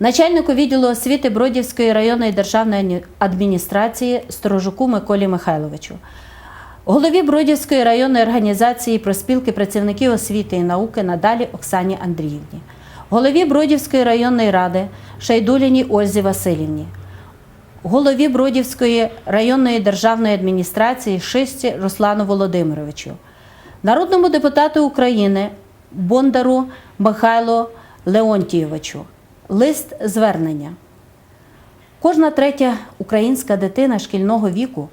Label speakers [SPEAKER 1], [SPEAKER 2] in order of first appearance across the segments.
[SPEAKER 1] начальнику відділу освіти Бродівської районної державної адміністрації Сторожуку Миколі Михайловичу, голові Бродівської районної організації проспілки працівників освіти і науки Надалі Оксані Андріївні, голові Бродівської районної ради Шайдуліній Ользі Васильівні, голові Бродівської районної державної адміністрації Шисті Руслану Володимировичу, народному депутату України Бондару Михайло Леонтійовичу. Лист звернення. Кожна третя українська дитина шкільного віку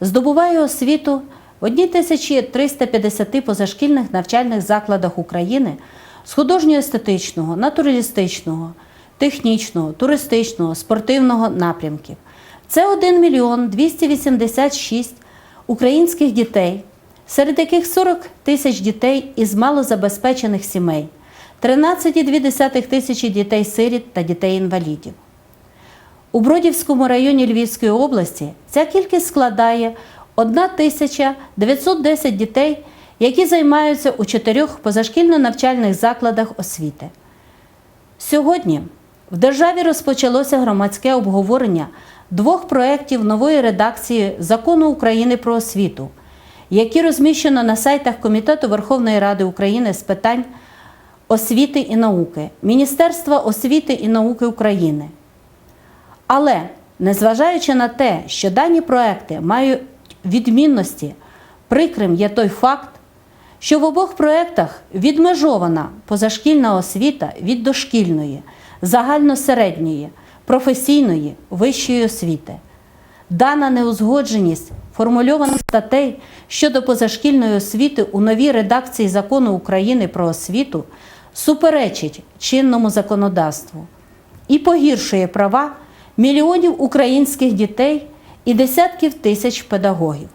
[SPEAKER 1] здобуває освіту в 1350 позашкільних навчальних закладах України з художньо-естетичного, натуралістичного, технічного, туристичного, спортивного напрямків. Це 1 мільйон 286 українських дітей, серед яких 40 тисяч дітей із малозабезпечених сімей, 13,2 тисячі дітей-сиріт та дітей-інвалідів. У Бродівському районі Львівської області ця кількість складає 1910 дітей, які займаються у чотирьох позашкільно-навчальних закладах освіти. Сьогодні в державі розпочалося громадське обговорення двох проєктів нової редакції Закону України про освіту, які розміщено на сайтах Комітету Верховної Ради України з питань освіти і науки, Міністерства освіти і науки України. Але незважаючи на те, що дані проекти мають відмінності, прикрим є той факт, що в обох проектах відмежована позашкільна освіта від дошкільної, загальносередньої, професійної, вищої освіти. Дана неузгодженість формульованих статей щодо позашкільної освіти у новій редакції закону України про освіту суперечить чинному законодавству і погіршує права мільйонів українських дітей і десятків тисяч педагогів.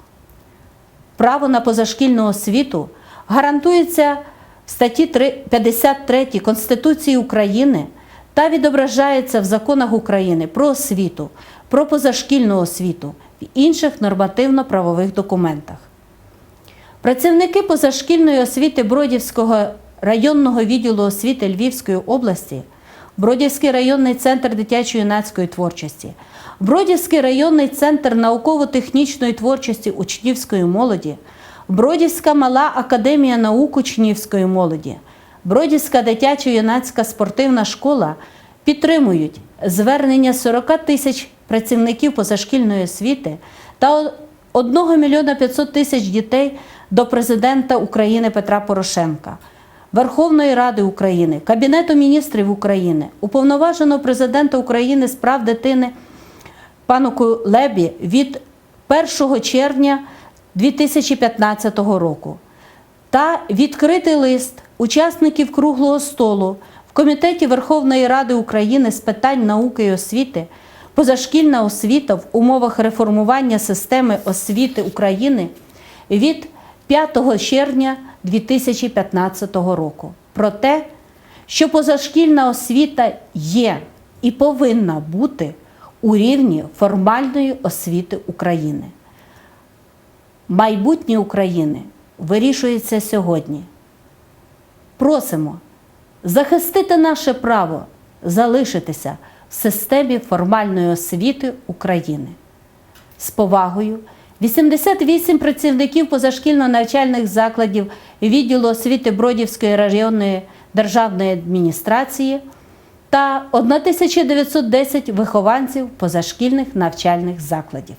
[SPEAKER 1] Право на позашкільну освіту гарантується в статті 53 Конституції України та відображається в законах України про освіту, про позашкільну освіту в інших нормативно-правових документах. Працівники позашкільної освіти Бродівського районного відділу освіти Львівської області, Бродівський районний центр дитячо-юнацької творчості, Бродівський районний центр науково-технічної творчості учнівської молоді, Бродівська мала академія наук учнівської молоді, Бродівська дитячо-юнацька спортивна школа підтримують звернення 40 тисяч працівників позашкільної освіти та 1 мільйона 500 тисяч дітей до президента України Петра Порошенка. Верховної Ради України, Кабінету міністрів України, уповноваженого президента України з прав дитини пану Кулебі від 1 червня 2015 року та відкритий лист учасників круглого столу в Комітеті Верховної Ради України з питань науки і освіти, позашкільна освіта в умовах реформування системи освіти України від 5 червня 2015 року про те, що позашкільна освіта є і повинна бути у рівні формальної освіти України. Майбутнє України вирішується сьогодні. Просимо захистити наше право залишитися в системі формальної освіти України. З повагою 88 працівників позашкільно-навчальних закладів відділу освіти Бродівської районної державної адміністрації та 1910 вихованців позашкільних навчальних закладів.